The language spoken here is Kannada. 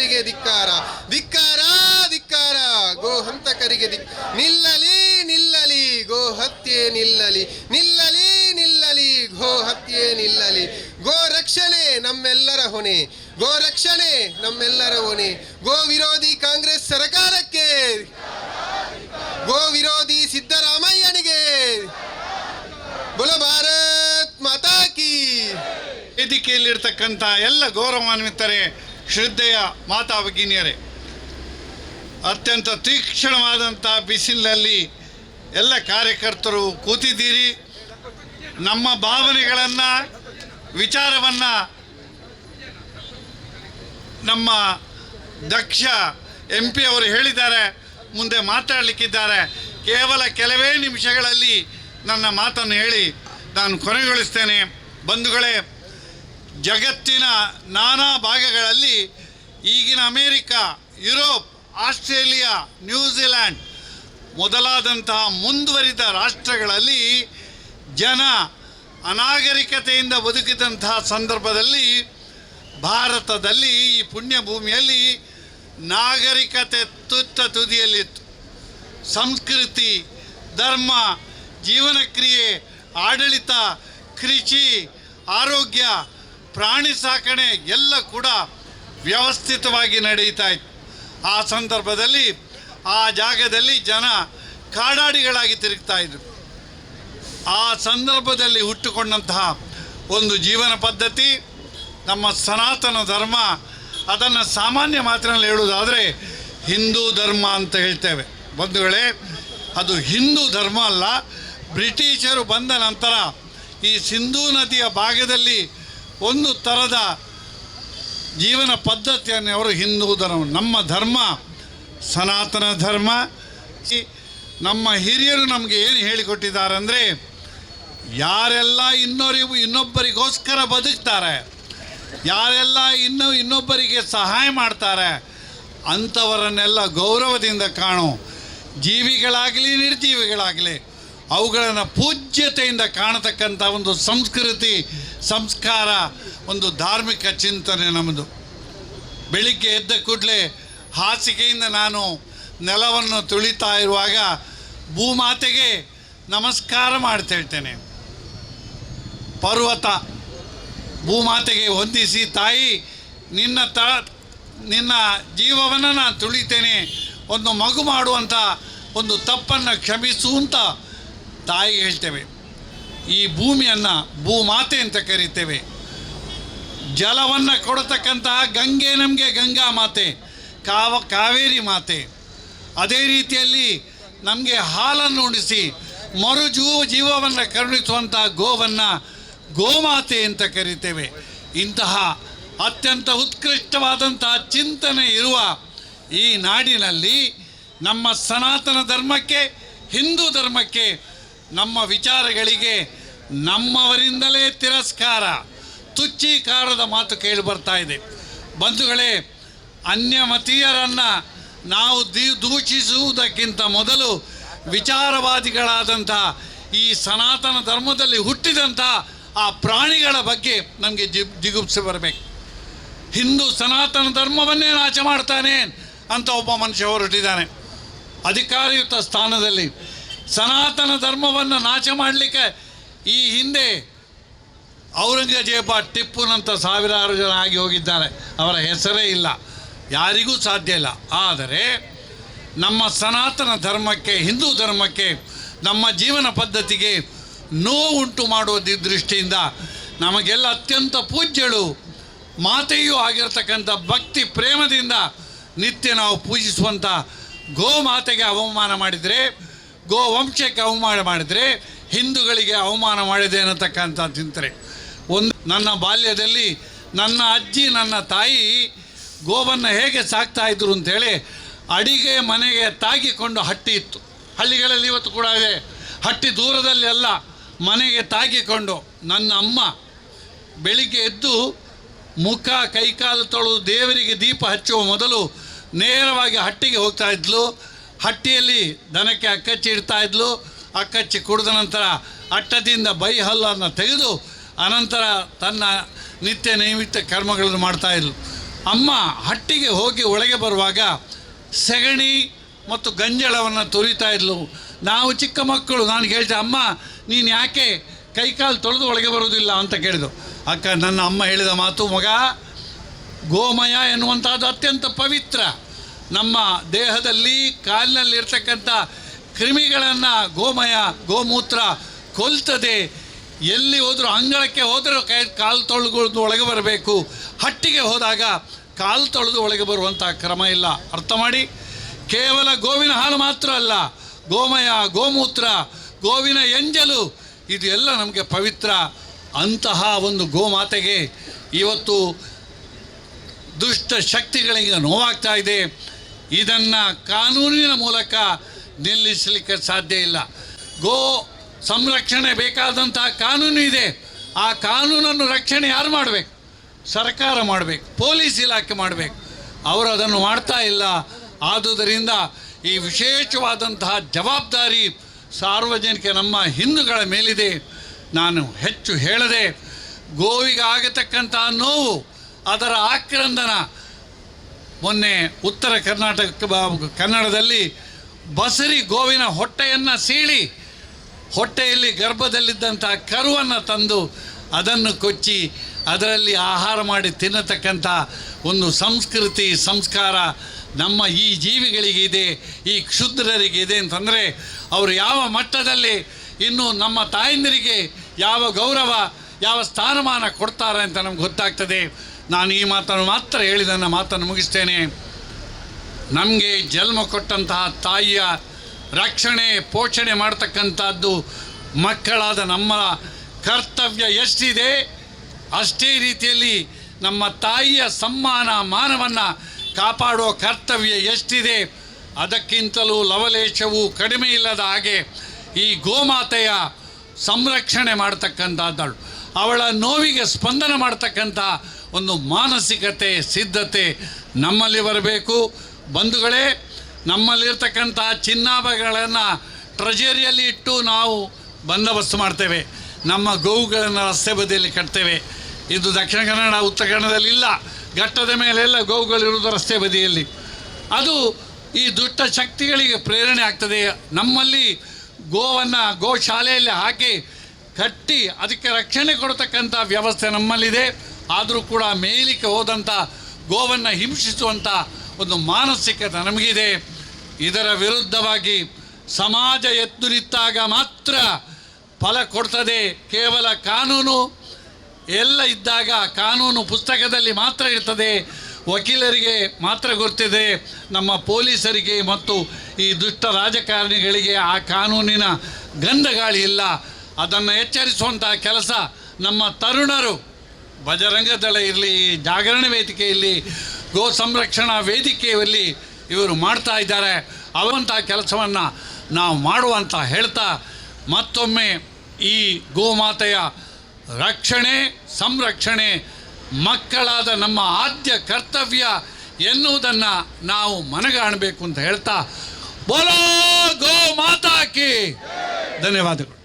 ಹಂತಕರಿಗೆ ಧಿಕ್ಕಾರ ಧಿಕ್ಕಾರ ಧಿಕ್ಕಾರ. ಗೋ ಹಂತಕರಿಗೆ ದಿಕ್ ನಿಲ್ಲಲಿ ನಿಲ್ಲಲಿ ಗೋ ಹತ್ಯೆ ನಿಲ್ಲಲಿ ನಿಲ್ಲಲಿ ನಿಲ್ಲಲಿ ಗೋ ಹತ್ಯೆ ನಿಲ್ಲಲಿ. ಗೋ ರಕ್ಷಣೆ ನಮ್ಮೆಲ್ಲರ ಹೊಣೆ ಗೋ ರಕ್ಷಣೆ ನಮ್ಮೆಲ್ಲರ ಹೊಣೆ. ಗೋ ವಿರೋಧಿ ಕಾಂಗ್ರೆಸ್ ಸರ್ಕಾರಕ್ಕೆ ಗೋ ವಿರೋಧಿ ಸಿದ್ದರಾಮಯ್ಯನಿಗೆ. ಬುಲ ಭಾರತ್ ಮಾತಾ ಕಿ. ವೇದಿಕೆಯಲ್ಲಿರ್ತಕ್ಕಂಥ ಎಲ್ಲ ಗೌರವಾನ್ವಿತರೇ ಶ್ರದ್ಧೆಯ ಮಾತಾ ಭಗಿನಿಯರೇ, ಅತ್ಯಂತ ತೀಕ್ಷ್ಣವಾದಂಥ ಬಿಸಿಲಿನಲ್ಲಿ ಎಲ್ಲ ಕಾರ್ಯಕರ್ತರು ಕೂತಿದ್ದೀರಿ. ನಮ್ಮ ಭಾವನೆಗಳನ್ನು, ವಿಚಾರವನ್ನು ನಮ್ಮ ದಕ್ಷ ಎಂ ಪಿ ಅವರು ಹೇಳಿದ್ದಾರೆ, ಮುಂದೆ ಮಾತಾಡಲಿಕ್ಕಿದ್ದಾರೆ. ಕೇವಲ ಕೆಲವೇ ನಿಮಿಷಗಳಲ್ಲಿ ನನ್ನ ಮಾತನ್ನು ಹೇಳಿ ನಾನು ಕೊನೆಗೊಳಿಸ್ತೇನೆ. ಬಂಧುಗಳೇ ಜಗತ್ತಿನ ನಾನಾ ಭಾಗಗಳಲ್ಲಿ ಈಗಿನ America, Europe, Australia New Zealand ಮೊದಲಾದಂತಹ ಮುಂದುವರಿದ ರಾಷ್ಟ್ರಗಳಲ್ಲಿ ಜನ ಅನಾಗರಿಕತೆಯಿಂದ ಬದುಕಿದಂತಹ ಸಂದರ್ಭದಲ್ಲಿ ಭಾರತದಲ್ಲಿ ಈ ಪುಣ್ಯ ಭೂಮಿಯಲ್ಲಿ ನಾಗರಿಕತೆ ತುತ್ತ ತುದಿಯಲ್ಲಿತ್ತು. ಸಂಸ್ಕೃತಿ, ಧರ್ಮ ಜೀವನ ಕ್ರಿಯೆ ಆಡಳಿತ, ಕೃಷಿ, ಆರೋಗ್ಯ ಪ್ರಾಣಿ ಸಾಕಣೆ ಎಲ್ಲ ಕೂಡ ವ್ಯವಸ್ಥಿತವಾಗಿ ನಡೀತಾ ಇತ್ತು. ಆ ಸಂದರ್ಭದಲ್ಲಿ, ಆ ಜಾಗದಲ್ಲಿ ಜನ ಕಾಡಾಡಿಗಳಾಗಿ ತಿರುಗ್ತಾ ಇದ್ರು. ಆ ಸಂದರ್ಭದಲ್ಲಿ ಹುಟ್ಟುಕೊಂಡಂತಹ ಒಂದು ಜೀವನ ಪದ್ಧತಿ, ನಮ್ಮ ಸನಾತನ ಧರ್ಮ, ಅದನ್ನು ಸಾಮಾನ್ಯ ಮಾತಿನಲ್ಲಿ ಹೇಳುವುದಾದರೆ ಹಿಂದೂ ಧರ್ಮ ಅಂತ ಹೇಳ್ತೇವೆ. ಬಂಧುಗಳೇ, ಅದು ಹಿಂದೂ ಧರ್ಮ ಅಲ್ಲ, ಬ್ರಿಟಿಷರು ಬಂದ ನಂತರ ಈ ಸಿಂಧೂ ನದಿಯ ಭಾಗದಲ್ಲಿ ಒಂದು ಥರದ ಜೀವನ ಪದ್ಧತಿಯನ್ನು ಅವರು ಹಿಂದೂ ಧರ್ಮ ನಮ್ಮ ಧರ್ಮ, ಸನಾತನ ಧರ್ಮ ನಮ್ಮ ಹಿರಿಯರು ನಮಗೆ ಏನು ಹೇಳಿಕೊಟ್ಟಿದ್ದಾರೆ ಅಂದರೆ, ಯಾರೆಲ್ಲ ಇನ್ನೊರಿಗೂ ಇನ್ನೊಬ್ಬರಿಗೋಸ್ಕರ ಬದುಕ್ತಾರೆ, ಯಾರೆಲ್ಲ ಇನ್ನು ಇನ್ನೊಬ್ಬರಿಗೆ ಸಹಾಯ ಮಾಡ್ತಾರೆ, ಅಂಥವರನ್ನೆಲ್ಲ ಗೌರವದಿಂದ ಕಾಣು. ಜೀವಿಗಳಾಗಲಿ ನಿರ್ಜೀವಿಗಳಾಗಲಿ ಅವುಗಳನ್ನು ಪೂಜ್ಯತೆಯಿಂದ ಕಾಣತಕ್ಕಂಥ ಒಂದು ಸಂಸ್ಕೃತಿ, ಸಂಸ್ಕಾರ, ಒಂದು ಧಾರ್ಮಿಕ ಚಿಂತನೆ ನಮ್ಮದು ಬೆಳಿಗ್ಗೆ ಎದ್ದ ಕೂಡಲೇ ಹಾಸಿಗೆಯಿಂದ ನಾನು ನೆಲವನ್ನು ತುಳಿತಾ ಇರುವಾಗ ಭೂಮಾತೆಗೆ ನಮಸ್ಕಾರ ಮಾಡ್ತೇಳ್ತೇನೆ ಪರ್ವತ, ಭೂಮಾತೆಗೆ ಹೊಂದಿಸಿ ತಾಯಿ, ನಿನ್ನ ತ, ನಿನ್ನ ಜೀವವನ್ನು ನಾನು ತುಳಿತೇನೆ. ಒಂದು ಮಗು ಮಾಡುವಂಥ ಒಂದು ತಪ್ಪನ್ನು ಕ್ಷಮಿಸು ಅಂತ ತಾಯಿಗೆ ಹೇಳ್ತೇವೆ, ಈ ಭೂಮಿಯನ್ನು ಭೂಮಾತೆ ಅಂತ ಕರೀತೇವೆ. ಜಲವನ್ನು ಕೊಡತಕ್ಕಂತಹ ಗಂಗೆ ನಮಗೆ ಗಂಗಾ ಮಾತೆ, ಕಾವ, ಕಾವೇರಿ ಮಾತೆ. ಅದೇ ರೀತಿಯಲ್ಲಿ ನಮಗೆ ಹಾಲನ್ನು ಉಣಿಸಿ ಮರುಜೂ ಜೀವ ಜೀವವನ್ನು ಕರುಣಿಸುವಂತಹ ಗೋವನ್ನು ಗೋಮಾತೆ ಅಂತ ಕರಿತೇವೆ. ಇಂತಹ ಅತ್ಯಂತ ಉತ್ಕೃಷ್ಟವಾದಂತಹ ಚಿಂತನೆ ಇರುವ ಈ ನಾಡಿನಲ್ಲಿ ನಮ್ಮ ಸನಾತನ ಧರ್ಮಕ್ಕೆ, ಹಿಂದೂ ಧರ್ಮಕ್ಕೆ ನಮ್ಮ ವಿಚಾರಗಳಿಗೆ ನಮ್ಮವರಿಂದಲೇ ತಿರಸ್ಕಾರ. ತುಚ್ಚೀಕಾರದ ಮಾತು ಕೇಳಿ ಬರ್ತಾ ಇದೆ. ಬಂಧುಗಳೇ, ಅನ್ಯಮತೀಯರನ್ನು ನಾವು ದಿ, ದೂಷಿಸುವುದಕ್ಕಿಂತ ಮೊದಲು ವಿಚಾರವಾದಿಗಳಾದಂಥ ಈ ಸನಾತನ ಧರ್ಮದಲ್ಲಿ ಹುಟ್ಟಿದಂಥ ಆ ಪ್ರಾಣಿಗಳ ಬಗ್ಗೆ ನಮಗೆ ಜಿ ಜಿಗುಪ್ಸೆ ಬರಬೇಕು. ಹಿಂದೂ ಸನಾತನ ಧರ್ಮವನ್ನೇ ನಾಶ ಮಾಡ್ತಾನೆ ಅಂತ ಒಬ್ಬ ಮನುಷ್ಯ ಹೊರಟಿದ್ದಾನೆ. ಅಧಿಕಾರಯುತ ಸ್ಥಾನದಲ್ಲಿ ಸನಾತನ ಧರ್ಮವನ್ನು ನಾಶ ಮಾಡಲಿಕ್ಕೆ ಈ ಹಿಂದೆ ಔರಂಗಜೇಬ ಟಿಪ್ಪುನಂಥ ಸಾವಿರಾರು ಜನ ಆಗಿ ಹೋಗಿದ್ದಾರೆ. ಅವರ ಹೆಸರೇ ಇಲ್ಲ. ಯಾರಿಗೂ ಸಾಧ್ಯ ಇಲ್ಲ. ಆದರೆ ನಮ್ಮ ಸನಾತನ ಧರ್ಮಕ್ಕೆ, ಹಿಂದೂ ಧರ್ಮಕ್ಕೆ, ನಮ್ಮ ಜೀವನ ಪದ್ಧತಿಗೆ ನೋವುಂಟು ಮಾಡುವ ದೃಷ್ಟಿಯಿಂದ ನಮಗೆಲ್ಲ ಅತ್ಯಂತ ಪೂಜ್ಯಳು, ಮಾತೆಯೂ ಆಗಿರತಕ್ಕಂಥ ಭಕ್ತಿ ಪ್ರೇಮದಿಂದ ನಿತ್ಯ ನಾವು ಪೂಜಿಸುವಂಥ ಗೋಮಾತೆಗೆ ಅವಮಾನ ಮಾಡಿದರೆ ಗೋವಂಶಕ್ಕೆ ಅವಮಾನ ಮಾಡಿದರೆ ಹಿಂದೂಗಳಿಗೆ ಅವಮಾನ ಮಾಡಿದೆ ಅನ್ನತಕ್ಕಂಥ ಚಿಂತನೆ. ಒಂದು ನನ್ನ ಬಾಲ್ಯದಲ್ಲಿ ನನ್ನ ಅಜ್ಜಿ, ನನ್ನ ತಾಯಿ ಗೋವನ್ನು ಹೇಗೆ ಸಾಕ್ತಾ ಇದ್ರು ಅಂತೇಳಿ ಅಡಿಗೆ ಮನೆಗೆ ತಾಗಿಕೊಂಡು ಹಟ್ಟಿ ಇತ್ತು. ಹಳ್ಳಿಗಳಲ್ಲಿ ಇವತ್ತು ಕೂಡ ಇದೆ. ಹಟ್ಟಿ ದೂರದಲ್ಲಿ ಅಲ್ಲ, ಮನೆಗೆ ತಾಗಿಕೊಂಡು ನನ್ನ ಅಮ್ಮ ಬೆಳಿಗ್ಗೆ ಎದ್ದು ಮುಖ, ಕೈಕಾಲು ತೊಳೆದು ದೇವರಿಗೆ ದೀಪ ಹಚ್ಚುವ ಮೊದಲು ನೇರವಾಗಿ ಹಟ್ಟಿಗೆ ಹೋಗ್ತಾ ಇದ್ಲು. ಹಟ್ಟಿಯಲ್ಲಿ ದನಕ್ಕೆ ಅಕ್ಕಚ್ಚಿ ಇಡ್ತಾ ಇದ್ಲು. ಅಕ್ಕಚ್ಚಿ ಕುಡಿದ ನಂತರ ಅಟ್ಟದಿಂದ ಬೈ ಹಲ್ಲನ್ನು ತೆಗೆದು ಅನಂತರ ತನ್ನ ನಿತ್ಯ ನೈಮಿತ್ಯ ಕರ್ಮಗಳನ್ನು ಮಾಡ್ತಾ ಇದ್ಲು. ಅಮ್ಮ ಹಟ್ಟಿಗೆ ಹೋಗಿ ಒಳಗೆ ಬರುವಾಗ ಸೆಗಣಿ ಮತ್ತು ಗಂಜಳವನ್ನು ತುರಿತಾ ಇದ್ಲು. ನಾವು ಚಿಕ್ಕ ಮಕ್ಕಳು, ನಾನು ಕೇಳ್ತೆ ಅಮ್ಮ, ನೀನು ಯಾಕೆ ಕೈಕಾಲು ತೊಳೆದು ಒಳಗೆ ಬರೋದಿಲ್ಲ ಅಂತ ಕೇಳಿದ್ರು. ಅಕ್ಕ, ನನ್ನ ಅಮ್ಮ ಹೇಳಿದ ಮಾತು, ಮಗ, ಗೋಮಯ ಎನ್ನುವಂಥದ್ದು ಅತ್ಯಂತ ಪವಿತ್ರ. ನಮ್ಮ ದೇಹದಲ್ಲಿ ಕಾಲಿನಲ್ಲಿರ್ತಕ್ಕಂಥ ಕ್ರಿಮಿಗಳನ್ನು ಗೋಮಯ, ಗೋಮೂತ್ರ ಕೊಲ್ತದೆ. ಎಲ್ಲಿ ಹೋದರೂ ಅಂಗಳಕ್ಕೆ ಹೋದರೂ ಕೈ, ಕಾಲು ತೊಳೆದು ಒಳಗೆ ಬರಬೇಕು. ಹಟ್ಟಿಗೆ ಹೋದಾಗ ಕಾಲು ತೊಳೆದು ಒಳಗೆ ಬರುವಂಥ ಕ್ರಮ ಇಲ್ಲ. ಅರ್ಥ ಮಾಡಿ. ಕೇವಲ ಗೋವಿನ ಹಾಲು ಮಾತ್ರ ಅಲ್ಲ, ಗೋಮಯ, ಗೋಮೂತ್ರ, ಗೋವಿನ ಎಂಜಲು ಇದು ಎಲ್ಲ ನಮಗೆ ಪವಿತ್ರ. ಅಂತಹ ಒಂದು ಗೋಮಾತೆಗೆ ಇವತ್ತು ದುಷ್ಟ ಶಕ್ತಿಗಳಿಗೆ ನೋವಾಗ್ತಾ ಇದೆ. ಇದನ್ನು ಕಾನೂನಿನ ಮೂಲಕ ನಿಲ್ಲಿಸಲಿಕ್ಕೆ ಸಾಧ್ಯ ಇಲ್ಲ. ಗೋ ಸಂರಕ್ಷಣೆ ಬೇಕಾದಂತಹ ಕಾನೂನು ಇದೆ. ಆ ಕಾನೂನನ್ನು ರಕ್ಷಣೆ ಯಾರು ಮಾಡಬೇಕು? ಸರ್ಕಾರ ಮಾಡಬೇಕು, ಪೊಲೀಸ್ ಇಲಾಖೆ ಮಾಡಬೇಕು. ಅವರು ಅದನ್ನು ಮಾಡ್ತಾ ಇಲ್ಲ. ಆದುದರಿಂದ ಈ ವಿಶೇಷವಾದಂತಹ ಜವಾಬ್ದಾರಿ ಸಾರ್ವಜನಿಕ ನಮ್ಮ ಹಿಂದೂಗಳ ಮೇಲಿದೆ. ನಾನು ಹೆಚ್ಚು ಹೇಳದೆ ಗೋವಿಗೆ ಆಗತಕ್ಕಂತಹ ನೋವು, ಅದರ ಆಕ್ರಂದನ ಮೊನ್ನೆ ಉತ್ತರ ಕರ್ನಾಟಕ ಕನ್ನಡದಲ್ಲಿ ಬಸರಿ ಗೋವಿನ ಹೊಟ್ಟೆಯನ್ನು ಸೀಳಿ ಹೊಟ್ಟೆಯಲ್ಲಿ ಗರ್ಭದಲ್ಲಿದ್ದಂಥ ಕರುವನ್ನು ತಂದು ಅದನ್ನು ಕೊಚ್ಚಿ ಅದರಲ್ಲಿ ಆಹಾರ ಮಾಡಿ ತಿನ್ನತಕ್ಕಂಥ ಒಂದು ಸಂಸ್ಕೃತಿ, ಸಂಸ್ಕಾರ ನಮ್ಮ ಈ ಜೀವಿಗಳಿಗಿದೆ, ಈ ಕ್ಷುದ್ರರಿಗೆ ಇದೆ ಅಂತಂದರೆ ಅವರು ಯಾವ ಮಟ್ಟದಲ್ಲಿ ಇನ್ನು ನಮ್ಮ ತಾಯಂದಿರಿಗೆ ಯಾವ ಗೌರವ, ಯಾವ ಸ್ಥಾನಮಾನ ಕೊಡ್ತಾರೆ ಅಂತ ನಮ್ಗೆ ಗೊತ್ತಾಗ್ತದೆ. ನಾನು ಈ ಮಾತನ್ನು ಮಾತ್ರ ಹೇಳಿ ನನ್ನ ಮಾತನ್ನು ಮುಗಿಸ್ತೇನೆ. ನಮಗೆ ಜನ್ಮ ಕೊಟ್ಟಂತಹ ತಾಯಿಯ ರಕ್ಷಣೆ, ಪೋಷಣೆ ಮಾಡ್ತಕ್ಕಂಥದ್ದು ಮಕ್ಕಳಾದ ನಮ್ಮ ಕರ್ತವ್ಯ ಎಷ್ಟಿದೆ, ಅಷ್ಟೇ ರೀತಿಯಲ್ಲಿ ನಮ್ಮ ತಾಯಿಯ ಸಮ್ಮಾನ, ಮಾನವನ್ನು ಕಾಪಾಡುವ ಕರ್ತವ್ಯ ಎಷ್ಟಿದೆ, ಅದಕ್ಕಿಂತಲೂ ಲವಲೇಶವು ಕಡಿಮೆ ಇಲ್ಲದ ಹಾಗೆ ಈ ಗೋಮಾತೆಯ ಸಂರಕ್ಷಣೆ ಮಾಡ್ತಕ್ಕಂಥದ್ದಳು. ಅವಳ ನೋವಿಗೆ ಸ್ಪಂದನ ಮಾಡ್ತಕ್ಕಂಥ ಒಂದು ಮಾನಸಿಕತೆ, ಸಿದ್ಧತೆ ನಮ್ಮಲ್ಲಿ ಬರಬೇಕು. ಬಂಧುಗಳೇ, ನಮ್ಮಲ್ಲಿರ್ತಕ್ಕಂಥ ಚಿನ್ನಾಭಗಳನ್ನು ಟ್ರೆಜರಿಯಲ್ಲಿ ಇಟ್ಟು ನಾವು ಬಂದೋಬಸ್ತು ಮಾಡ್ತೇವೆ. ನಮ್ಮ ಗೋವುಗಳನ್ನು ರಸ್ತೆ ಬದಿಯಲ್ಲಿ ಕಟ್ತೇವೆ. ಇದು ದಕ್ಷಿಣ ಕನ್ನಡ, ಉತ್ತರ ಕನ್ನಡದಲ್ಲಿ ಇಲ್ಲ. ಘಟ್ಟದ ಮೇಲೆಲ್ಲ ಗೋವುಗಳಿರುವುದು ರಸ್ತೆ ಬದಿಯಲ್ಲಿ. ಅದು ಈ ದುಷ್ಟ ಶಕ್ತಿಗಳಿಗೆ ಪ್ರೇರಣೆ ಆಗ್ತದೆ. ನಮ್ಮಲ್ಲಿ ಗೋವನ್ನು, ಗೋಶಾಲೆಯಲ್ಲಿ ಹಾಕಿ ಕಟ್ಟಿ ಅದಕ್ಕೆ ರಕ್ಷಣೆ ಕೊಡತಕ್ಕಂಥ ವ್ಯವಸ್ಥೆ ನಮ್ಮಲ್ಲಿದೆ. ಆದರೂ ಕೂಡ ಮೇಲಿಕ್ಕೆ ಹೋದಂಥ ಗೋವನ್ನು ಹಿಂಸಿಸುವಂಥ ಒಂದು ಮಾನಸಿಕತೆ ನಮಗಿದೆ ಇದರ ವಿರುದ್ಧವಾಗಿ ಸಮಾಜ ಎದ್ದು ನಿಂತಾಗ ಮಾತ್ರ ಫಲ ಕೊಡ್ತದೆ. ಕೇವಲ ಕಾನೂನು ಎಲ್ಲ ಇದ್ದಾಗ ಕಾನೂನು ಪುಸ್ತಕದಲ್ಲಿ ಮಾತ್ರ ಇರ್ತದೆ. ವಕೀಲರಿಗೆ ಮಾತ್ರ ಗೊತ್ತಿದೆ. ನಮ್ಮ ಪೊಲೀಸರಿಗೆ ಮತ್ತು ಈ ದುಷ್ಟ ರಾಜಕಾರಣಿಗಳಿಗೆ ಆ ಕಾನೂನಿನ ಗಂಧಗಾಳಿ ಇಲ್ಲ. ಅದನ್ನು ಎಚ್ಚರಿಸುವಂಥ ಕೆಲಸ ನಮ್ಮ ತರುಣರು ಬಜರಂಗ ದಳ ಇರಲಿ, ಜಾಗರಣ ವೇದಿಕೆಯಲ್ಲಿ ಗೋ ಸಂರಕ್ಷಣಾ ವೇದಿಕೆಯಲ್ಲಿ ಇವರು ಮಾಡ್ತಾ ಇದ್ದಾರೆ. ಅವಂಥ ಕೆಲಸವನ್ನು ನಾವು ಮಾಡುವಂತ ಹೇಳ್ತಾ ಮತ್ತೊಮ್ಮೆ ಈ ಗೋಮಾತೆಯ ರಕ್ಷಣೆ, ಸಂರಕ್ಷಣೆ, ಮಕ್ಕಳಾದ ನಮ್ಮ ಆದ್ಯ ಕರ್ತವ್ಯ ಎನ್ನುವುದನ್ನು ನಾವು ಮನಗಾಣಬೇಕು ಅಂತ ಹೇಳ್ತಾ ಬೋಲೋ ಗೋ ಮಾತಾಕಿ ಧನ್ಯವಾದಗಳು.